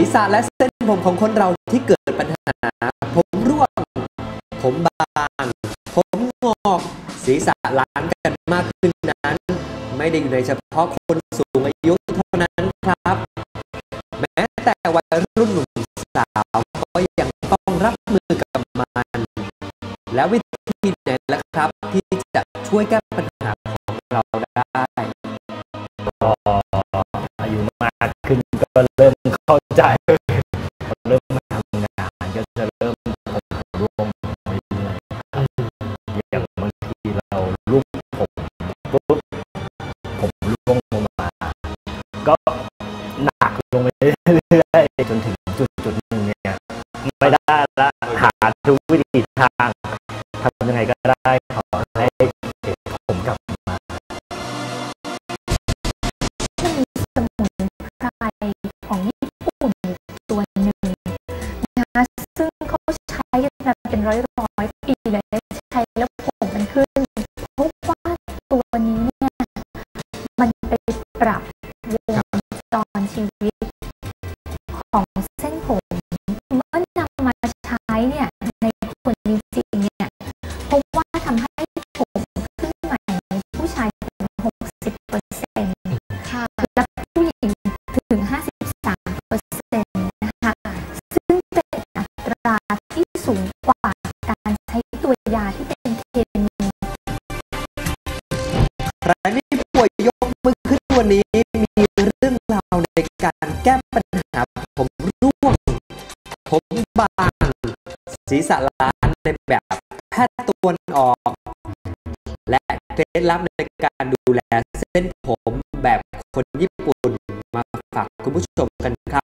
ศีรษะและเส้นผมของคนเราที่เกิดปัญหา ผมร่วง ผมบาง ผมงอก ศีรษะล้านกันมากขึ้นนั้น ไม่ได้อยู่ในเฉพาะคนสูงอายุเท่านั้นครับ แม้แต่วัยรุ่นหนุ่มสาวก็ยังต้องรับมือกับมัน แล้ววิธีไหนล่ะครับที่จะช่วยแก้ปัญ เข้าใจเริ่มมาทำงานก็จะเริ่มร่วงไปเรื่อยๆครับอย่างบางทีเราลูกผมปุ๊บผมร่วงลงมา ก็หนักลงไปเรื่อยๆจนถึงจุดจุดหนึ่งเนี่ยไม่ได้ละหาทุกวิธีทางทำยังไงก็ได้ ร้อยร้อยปีเลยใช้แล้วผมมันขึ้นเพราะว่าตัวนี้เนี่ยมันไปปรับ ใครไม่ป่วยยกมือขึ้นวันนี้มีเรื่องราวในการแก้ปัญหาผมร่วง ผมบาง ศีรษะล้านในแบบแพทย์ตะวันออก และเคล็ดลับในการดูแลเส้นผมแบบคนญี่ปุ่นมาฝากคุณผู้ชมกันครับ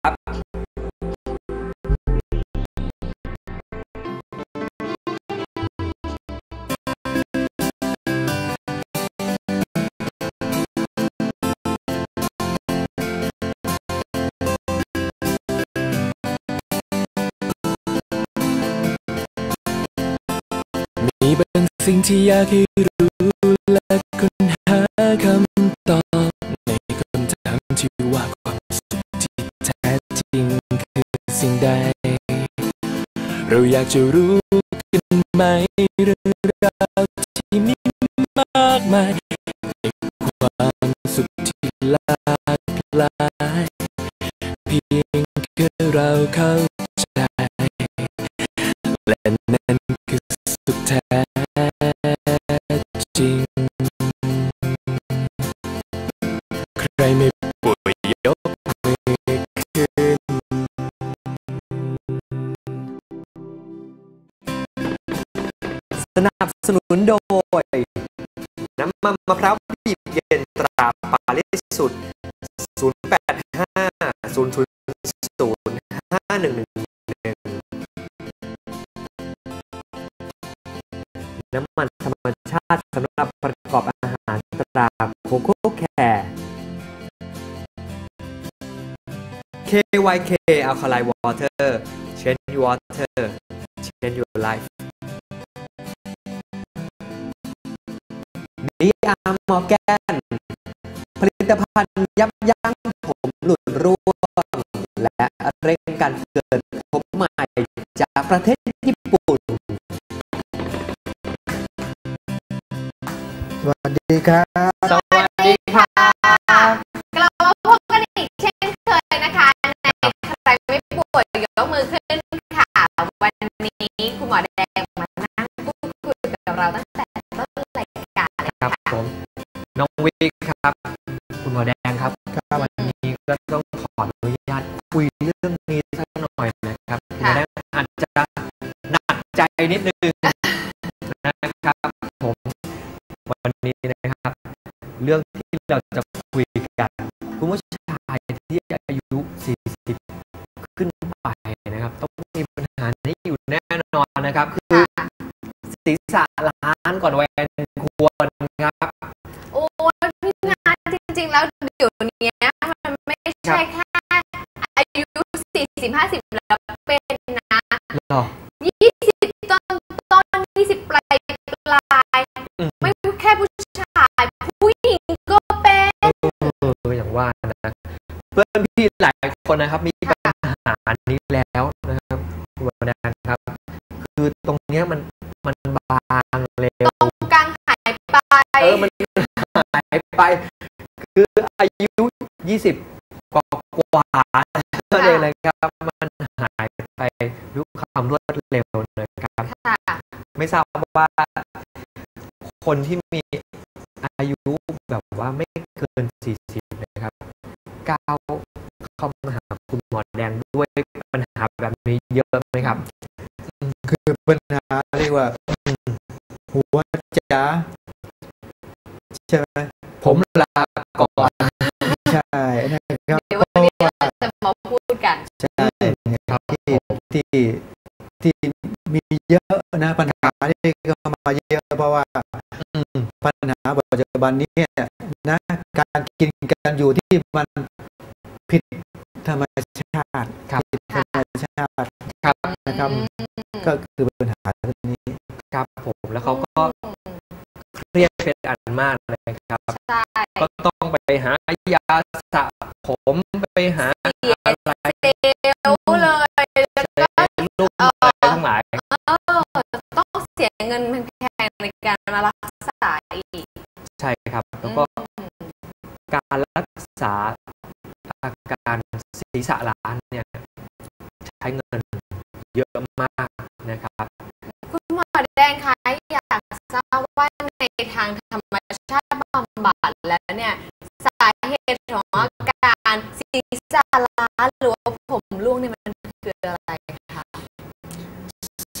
มีบางสิ่งที่อยากให้รู้และค้นหาคำตอบในคำถามที่ว่าความสุขที่แท้จริงคือสิ่งใด เราอยากจะรู้กันไหมเรื่องราวที่มีมากมายในความสุขที่หลากหลาย เพียงแค่เราเข้า นับสนุนโดย น้ำมันมะพร้าวบีบเย็นตราปาลิสุด 085 000 5111 น้ำมันธรรมชาติสำหรับประกอบอาหารตราโคโค่แคร์ KYK Alkaline Water Change Your Water Change Your Life อาร์มอร์แกน ผลิตภัณฑ์ยับยั้งผมหลุดร่วง และเร่งการเกิดผมใหม่จากประเทศญี่ปุ่น สวัสดีครับ สวัสดีค่ะกลับมาพบกันอีกเช่นเคยนะคะในใครไม่ป่วยยกมือขึ้นค่ะ วันนี้คุณหมอแด ผมน้องวิกครับ คุณหมอแดงครับครับวันนี้ก็ต้องขออนุญาตคุยเรื่องนี้สักหน่อยนะครับคุณหมอแดงอาจจะหนักใจนิดนึงนะครับผมวันนี้นะครับ เรื่องที่เราจะคุยกันคุณผู้ชายที่อายุ 40 ขึ้นไปนะครับ ต้องมีปัญหานี้อยู่แน่นอนนะครับ คือศีรษะล้านก่อนวัย แล้วเดี๋ยวนี้มันไม่ใช่แค่อายุสี่สิบห้าสิบแล้วเป็นนะยี่สิบต้นต้นยี่สิบปลายปลายไม่แค่ผู้ชายผู้หญิงก็เป็นอย่างว่านะเพื่อนพี่หลายคนนะครับมีปัญหานี้แล้วนะครับวันนั้นครับ คือตรงเนี้ยมันมันบางเล็วตรงกลางหายไปเออมันหายไป 20 กว่ากว่าก็เลยเลยครับ มันหายไปด้วยความรวดเร็วเลยครับค่ะไม่ทราบว่าคนที่มีอายุแบบว่าไม่เกิน 40 นะครับก้าวเข้ามาหาคุณหมอแดงด้วยปัญหาแบบนี้เยอะไหมครับ คือปัญหาเรียกว่า หัวจ๋าใช่ไหมผมลา ที่ที่ที่มีเยอะนะปัญหาที่เข้ามาเยอะเพราะว่าอืมปัญหาปัจจุบันนี้เนี่ยนะการกินการอยู่ที่มันผิดธรรมชาติครับผิดธรรมชาติครับนะครับอืมก็คือปัญหาเรื่องนี้ครับผมแล้วเขาก็เครียดเป็นอันมากเลยครับใช่ก็ต้องไปหายาสระผมไปหาเสียอะไร เสียเงินแพงๆในการมารักษาอีก ใช่ครับ แล้วก็อืมการรักษาอาการศีรษะล้านเนี่ยใช้เงินเยอะมากนะครับ คุณหมอแดงคะอยากทราบว่าในทางธรรมชาติบำบัดแล้วเนี่ย สาเหตุของอาการศีรษะ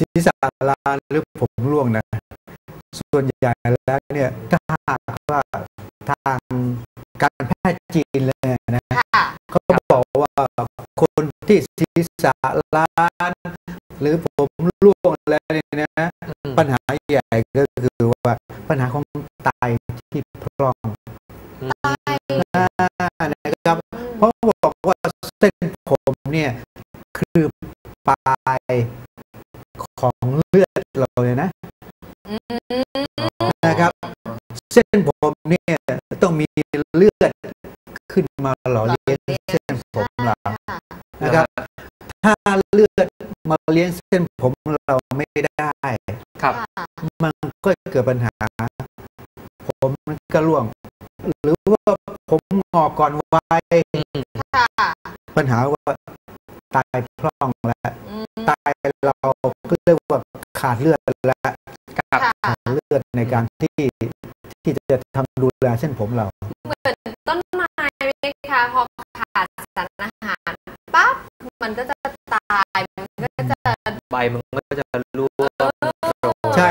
ศีรษะลานหรือผมร่วงนะ ส่วนใหญ่แล้วเนี่ยถ้าหากว่าทางการแพทย์จีนเลยนะค่ะเขาบอกว่าคนที่ศีรษะล้านหรือผมร่วงแล้วเนี่ยนะอืมปัญหาใหญ่ก็คือว่าปัญหาของไตที่พร่องตายอ่านะครับเพราะบอกว่าเส้นผมเนี่ยคือปลาย ของเลือดเราเลยนะอืมนะครับ เส้นผมเนี่ยต้องมีเลือดขึ้นมาหล่อเลี้ยงเส้นผมเรานะครับ ถ้าเลือดมาเลี้ยงเส้นผมเราไม่ได้ครับค่ะมันก็เกิดปัญหา ผมมันก็ร่วง หรือว่าผมงอกก่อนวัยค่ะปัญหาว่าไตพร่องแล้วอืมไตเราก็เรียกว่า ขาดเลือดแล้วครับค่ะขาดเลือดในการที่ที่จะทำดูแลเส้นผมเรา เหมือนต้นไม้ไหมคะพอขาดสารอาหารปั๊บมันก็จะตายมันก็จะใบมันก็จะร่วงโรยใช่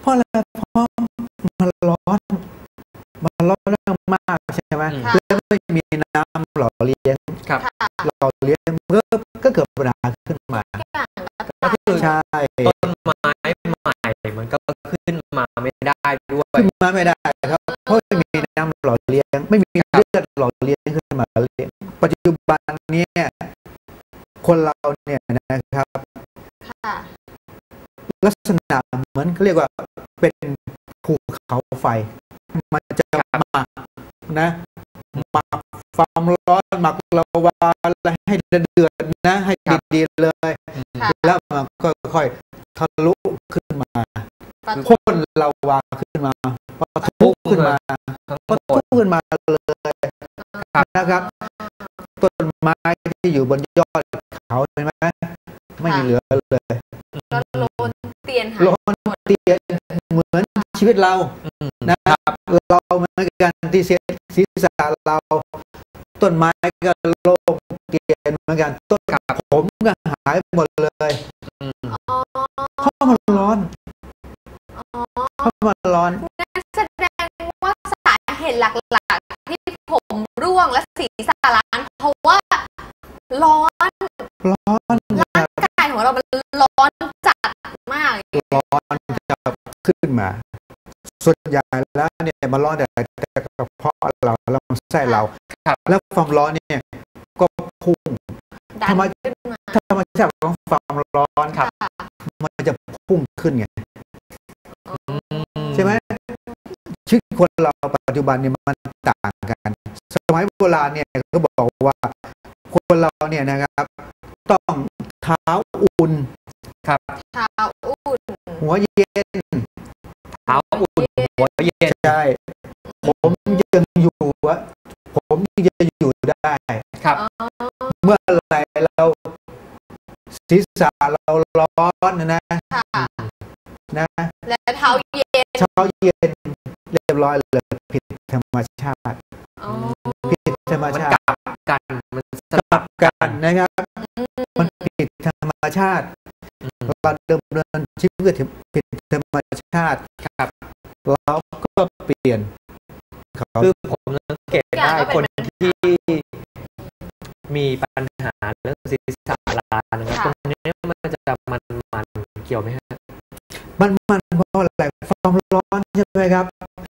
เพราะอะไรเพราะมันร้อนมันร้อนมากใช่ไหมอืมแล้วไม่มีน้ำหล่อเลี้ยงครับค่ะหล่อเลี้ยงก็ก็เกิดปัญหาขึ้นมาอย่างก็ก็ตายคือใช่ ไม่ได้ด้วยขึ้นมาไม่ได้ครับเพราะไม่มีน้ำหล่อเลี้ยง ไม่มีเลือดหล่อเลี้ยงขึ้นมาเลี้ยงปัจจุบันเนี้คนเราเนี่ยนะครับค่ะลักษณะเหมือนเขาเรียกว่าเป็นภูเขาไฟ มันจะหมักนะหมักความร้อนหมักละวาและให้เดือดนะ ให้ดีๆเลยค่ะแล้วมันก็ค่อยทะลุขึ้นมา ปะพ่นละวาขึ้นมาพอทุขึ้นมาทั้งก็หมดทุขึ้นมาเลยนะครับ ต้นไม้ที่อยู่บนยอดเขาเห็นไหมไม่มีเหลือเลยก็โลนเตียนหายร้อนเตียนเหมือนชีวิตเราอืมนะครับเราเหมือนกันที่เสียศีรษะเรา ต้นไม้ก็โล่งเตียนเหมือนกันต้นผมก็หายหมดเลย ผมร่วงและศีรษะล้านเพราะว่าร้อนร้อนนะร่างกายของเรามันร้อนจัดมากร้อนจะขึ้นมา ส่วนใหญ่แล้วเนี่ยมันร้อนแต่แต่กระเพาะเราลำไส้เราครับแล้วความร้อนเนี่ยก็พุ่งดันทำไมขึ้นมาธรรมชาติของความร้อนครับ มันจะพุ่งขึ้นไงอ๋อใช่ไหมชีวิตคนเราปัจจุบันเนี่ยมันต่างกัน สมัยโบราณเนี่ยก็บอกว่าคนเราเนี่ยนะครับ ต้องเท้าอุ่นครับเท้าอุ่หัวเย็นเท้าอุ่นหัวเย็นใช่ผมยังอยู่วะผมยังจะอยู่ได้ครับอ๋อเมื่อไหรเราศีรษะเราร้อนนะนะค่ะนะและเท้าเย็นเช้าเย็นเรียบร้อยเลยผิดธรรมชาติ สกลัลับบกันนะครับอืมมันผิดธรรมชาติอืมเราเดิมเดินชีวิตผิดธรรมชาติครับเราก็เปลี่ยนเขาคือผมสังเกตได้คนที่มีปัญหาเรื่องศีรษะลานะครับตรงนี้มันจะมันมันเกี่ยวไหมฮะมันมันเพราะอะไรความร้อนใช่ไหมครับ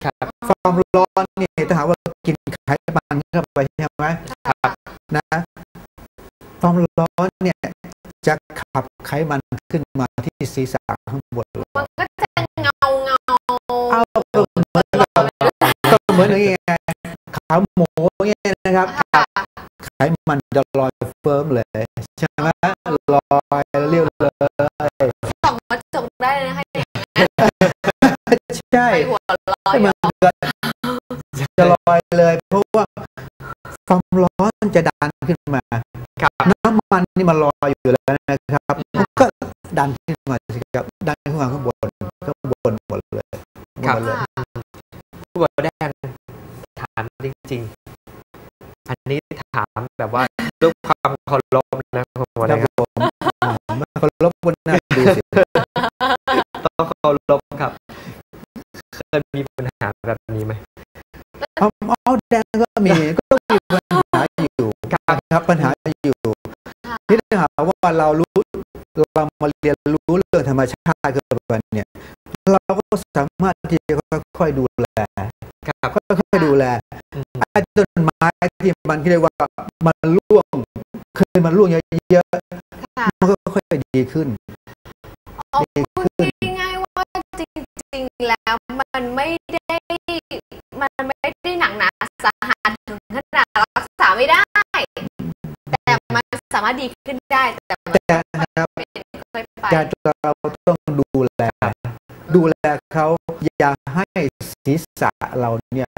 ครับความร้อนเนี่ยถ้าหากว่ากินไขมันเข้าไปใช่ไหม ครับ นะ ความร้อนเนี่ยจะขับไขมันขึ้นมาที่ศีรษะข้างบนเรามันก็จะเงาเงาเอาก็เหมือนกับก็เหมือนอย่างเงี้ยขาหมูเงี้ยนะครับค่ะไขมันจะลอยเฟิร์มเลยใช่ไหมลอยเรียวเลยส่องมาจกได้เลยนะคะเนี่ยใช่ไปหัวเร้อยให้มันเกิดจะลอยเลยเพราะว่าความร้อนจะดันขึ้นมาครับ น้ำมันนี่มันลอยอยู่แล้วนะครับมันก็ดันขึ้นมาสิครับดันขึ้นมาข้างบนข้างบนหมดเลยหมดเลยผู้บริแดงถามจริง ๆ อันนี้ถามแบบว่าด้วยความเคารพนะผมว่าคนะรับครับผมอ่ามันก็ลบบนหน้าดูสิต้องเคารพครับเคยมีปัญหาแบบนี้ไหมเอาเอาแดงก็มีก็มีปัญหาอยู่ครับปัญหาอยู่ที่ถ้าหาก ว่าเรารู้เรามาเรียนรู้เรื่องธรรมชาติกันวันเนี่ย เราก็สามารถที่จะค่อยๆดูแลครับค่อยๆดูแลอืมไอ้ต้นไม้ที่มันเรียกว่ามันร่วงเคยมันร่วงเยอะค่ะๆมันก็ค่อยๆดีขึ้นเอาพูดง่ายๆว่าจริงๆแล้วมันไม่ได้ามารถดีขึ้นได้แต่มันแต่นะครับเป็นค่อยไปแต่เราต้องดูแล ดูแลเขาอย่าให้ศีรษะเราเนี่ย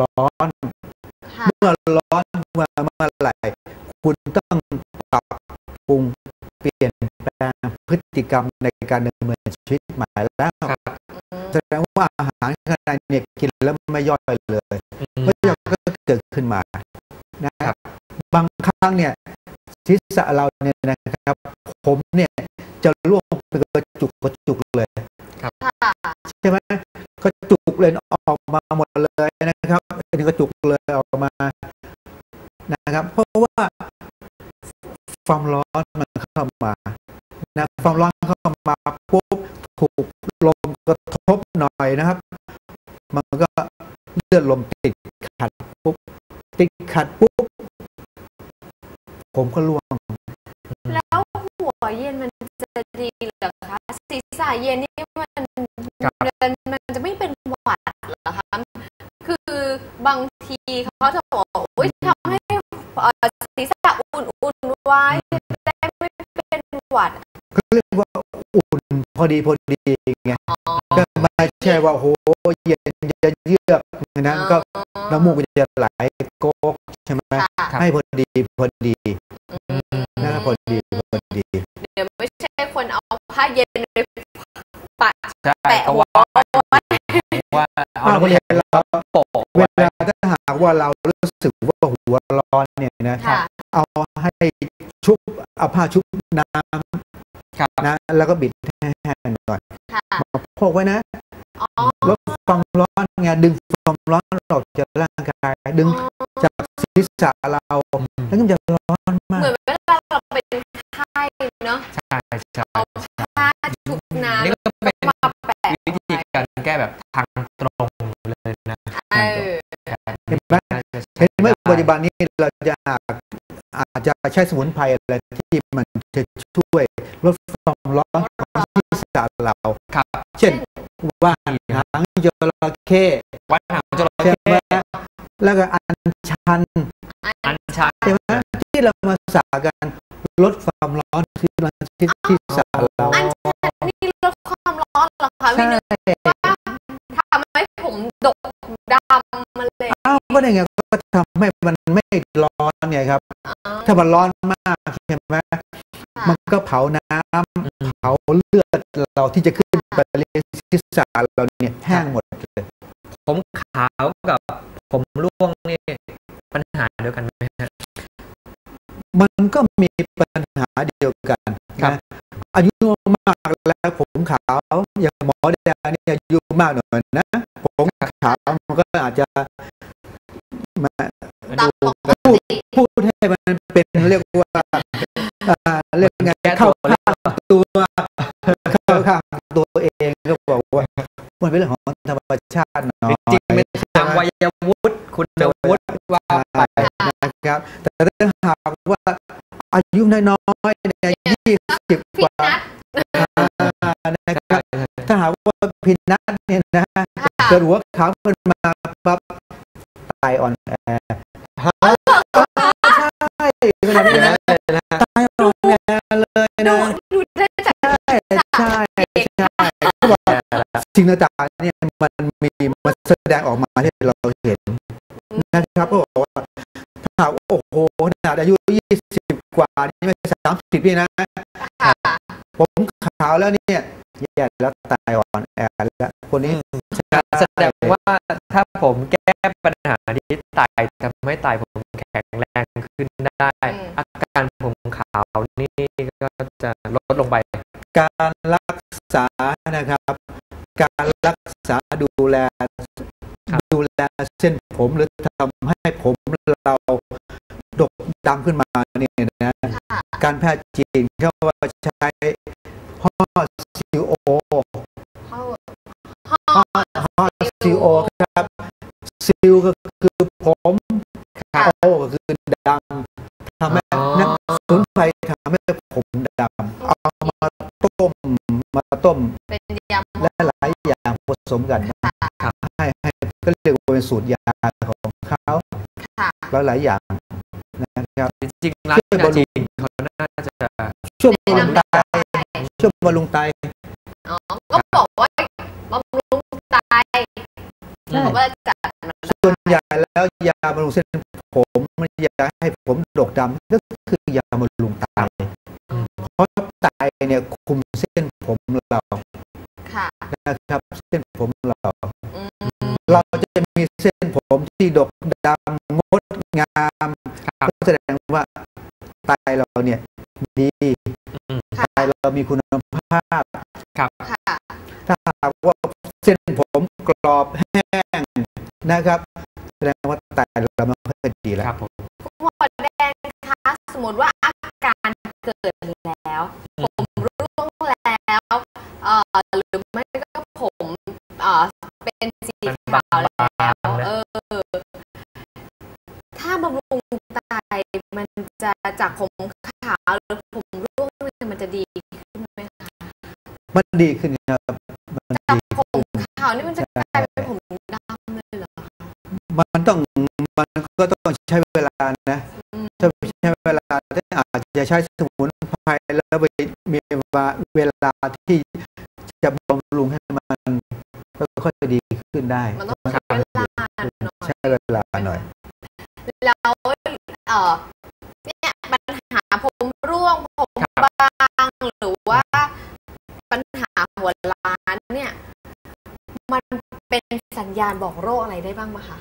ร้อนค่ะเมื่อร้อนเมื่อเมื่อไหร่คุณต้องปรับปรุงเปลี่ยนแปลงพฤติกรรมในการดำเนินชีวิตใหม่แล้วครับอืมแสดงว่าอาหารข้างในเนี่ยกินแล้วไม่ย่อยเลยอืมไม่ย่อยก็เกิดขึ้นมานะครับบางครั้งเนี่ย ศีรษะเราเนี่ยนะครับ ผมเนี่ยจะร่วงเป็นกระจุกกระจุกเลยค่ะใช่ไหมกระจุกเลยออกมาหมดเลยนะครับเป็นกระจุกเลยออกมานะครับ เพราะว่าความร้อนมันเข้ามานะความร้อนเข้ามาปุ๊บถูกลมกระทบหน่อยนะครับ มันก็เลือดลมติดขัดปุ๊บติดขัดปุ๊บ ผมก็ร่วง แล้วหัวเย็นมันจะดีเหรอคะศีรษะเย็นนี่มันครับมันมันจะไม่เป็นหวัดเหรอคะคือบางทีเขาจะบอกว่าโอ๊ยทำให้เอ่อศีรษะอุ่นๆไว้จะได้ไม่เป็นหวัดก็เรียกว่าอุ่นพอดีพอดีไงอ๋อก็ไม่ใช่ว่าโหเย็นจะเยือกอย่างนั้นก็น้ำมูกจะไหลโกกใช่ไหมค่ะให้พอดีพอดี อืมนะพอดีพอดี เดี๋ยวไม่ใช่คนเอาผ้าเย็นไปปะใช่แปะเขาหัวว่าไว้ว่าเอาเอาน้ำเรีแข็ยงนเราโปะเวไว้ลาถ้าหากว่าเรารู้สึกว่าหัวร้อนเนี่ยนะค่ะ เอาให้ชุบเอาผ้าชุบน้ครับำนะ แล้วก็บิดให้แห้งหน่อยค่ะมาพกไว้นะอ๋อลดความร้อนไงดึงความร้อนออกจากร่างกายดึง จากศีรษะเราแล้วก็จะร้อน มาเหมืกอนเวลาเราเป็นไข้เนาะใช่ใช่เอาผ้าชุบน้ำนี่ก็เป็นมาแปะวิธีการแก้แบบทางตรงเลยนะเออเห็นไหมเห็นไหมปัจจุบันนี้เราจะอาจอาจจะใช้สมุนไพรอะไรที่มันจะช่วยลดความร้อนของศีรษะเราครับ เช่นว่านหางจระเข้วัดหางจระใช่ไหมเข้แล้วก็อัญชัน อันชัน ใช่ไหม ที่เรามาสากันลดความร้อนที่ศีรษะเราอันชันนี่ลดความร้อนเหรอพี่นึกว่าทำให้ผมดกดำมาเลยอ้าวก็ได้ไงก็ทำให้มันไม่ร้อนไงครับอ๋อถ้ามันร้อนมากใช่ไหมค่ะมันก็เผาน้ำเผาเลือดเราที่จะขึ้นไปเลี้ยงศีรษะเราเนี่ยแห้งหมดเลยผมขาวกับผม มันก็มีปัญหาเดียวกันครับนะอายุมากแล้วผมขาวอย่างหมอแดงเนี่ยอายุมากหน่อยนะผมขาวมันก็อาจจะมาตามปกติพูดให้มันเป็นเรียกว่าอ่าเรียกไงแก้เข้าตัวข้างตัวเข้าข้างตัวเองก็บอกว่ามันเป็นเรื่องของธรรมชาติเนาะจริงๆเป็นตามวัยวุฒิคุณวุฒิว่าไปนะครับ แต่ถ้าหากว่า อายุน้อยๆเนี่ยยี่สิบกพี่ว่านัทอ่านะครับถ้าหากว่าพินัทเนี่ยนะเกิดหัวขาวขึ้นมาปั๊บตายอ่อนแอใช่ขนาดนี้นะตายอ่อนแอเลยนะดูได้จากใช่ใช่ใช่เขาบอกสิ่งต่างๆเนี่ยมันมีมันแสดงออกมาให้เราเห็นนะครับก็บอกว่าถ้าหากว่าโอ้โห ขนาดอายุยี่สิบกว่านี่ไม่สามสิบนี่นะผมขาวแล้วเนี่ยแย่แล้วตายอ่อนแอแล้วคนนี้แสดงว่าถ้าผมแก้ปัญหาที่ไตทำให้ไตผมแข็งแรงขึ้นได้ อาการผมขาวนี่ก็จะลดลงไป การรักษานะครับ การรักษาดูแลดูแลเส้นผมหรือทำ ดกดำขึ้นมาเนี่ยนะค่ะการแพทย์จีนเขาว่าใช้ฮอซิโอเข้าฮอซิโอครับซิลก็คือผมค่ะโอก็คือดำทำให้อ๋อนักสมุนไพรทำให้ผมดำเอามาต้มมาต้มเป็นยำและหลายอย่างผสมกันค่ะให้ให้ก็เรียกว่าเป็นสูตรยาของเขาค่ะแล้วหลายอย่างนะ ครับจริงๆร้านยาจีนเขาน่าจะช่วยบำรุงไตช่วยบำรุงไตอ๋อก็บอกว่าบำรุงไตใช่บอกว่าจัดมาส่วนใหญ่แล้วยาบำรุงเส้นผมยาให้ผมดกดำก็คือยาบำรุงไตเพราะไตเนี่ยคุมเส้นผมเราค่ะนะครับเส้นผมเราอืมเราจะมีเส้นผมที่ดกดำงดงามครับก็แสดงว่า ไตเราเนี่ยดีอืมไตเรามีคุณภาพครับค่ะถ้าหากว่าเส้นผมกรอบแห้งนะครับแสดงว่าไตเราไม่ค่อยดีแล้ควรับผมคุณหมอแดงคะสมมติว่าอาการเกิดแล้ว ผมร่วงแล้วเอ่อหรือไม่ก็ผมเอ่อเป็นสีขาวแล้ว จะจากผมขาวหรือผมร่วงเนี่ยมันจะดีขึ้นไหมคะมันดีขึ้นครับมันจากดีผมขาวนี่มันจะกลายเป็นผมดำเลยเหรอมันต้องมันก็ต้องใช้เวลานะอืมถ้าใช้เวลาถ้าอาจจะใช้สมุนไพรแล้วไปมีเวลาที่จะบำรุงให้มันค่อยๆดีขึ้นได้มันต้องใช้เวลาหน่อยใช้เวลาหน่อยแล้วเอ่อ เป็นสัญญาณบอกโรคอะไรได้บ้างไหมคะ